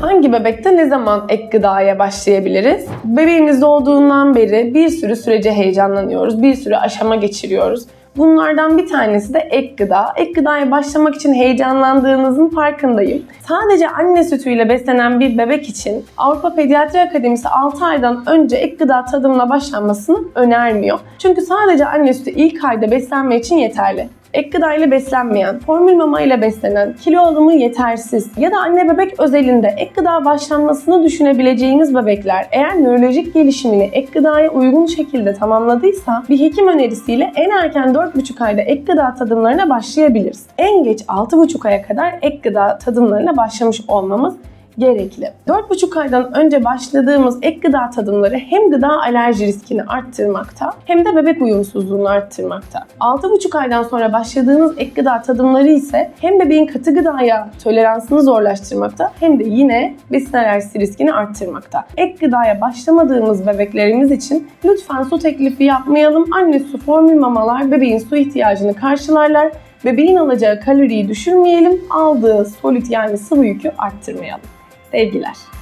Hangi bebekte ne zaman ek gıdaya başlayabiliriz? Bebeğimiz doğduğundan beri bir sürü sürece heyecanlanıyoruz, bir sürü aşama geçiriyoruz. Bunlardan bir tanesi de ek gıda. Ek gıdaya başlamak için heyecanlandığınızın farkındayım. Sadece anne sütüyle beslenen bir bebek için Avrupa Pediatri Akademisi 6 aydan önce ek gıda tadımına başlanmasını önermiyor. Çünkü sadece anne sütü ilk ayda beslenme için yeterli ek gıda ile beslenmeyen, formül mama ile beslenen, kilo alımı yetersiz ya da anne bebek özelinde ek gıda başlanmasını düşünebileceğiniz bebekler eğer nörolojik gelişimini ek gıdaya uygun şekilde tamamladıysa bir hekim önerisiyle en erken 4,5 ayda ek gıda tadımlarına başlayabiliriz. En geç 6,5 aya kadar ek gıda tadımlarına başlamış olmamız gerekli. 4,5 aydan önce başladığımız ek gıda tadımları hem gıda alerji riskini arttırmakta hem de bebek uyumsuzluğunu arttırmakta. 6,5 aydan sonra başladığınız ek gıda tadımları ise hem bebeğin katı gıdaya toleransını zorlaştırmakta hem de yine besin alerjisi riskini arttırmakta. Ek gıdaya başlamadığımız bebeklerimiz için lütfen su teklifi yapmayalım. Anne su formül mamalar bebeğin su ihtiyacını karşılarlar. Bebeğin alacağı kaloriyi düşürmeyelim, aldığı solit yani sıvı yükü arttırmayalım. Sevgiler.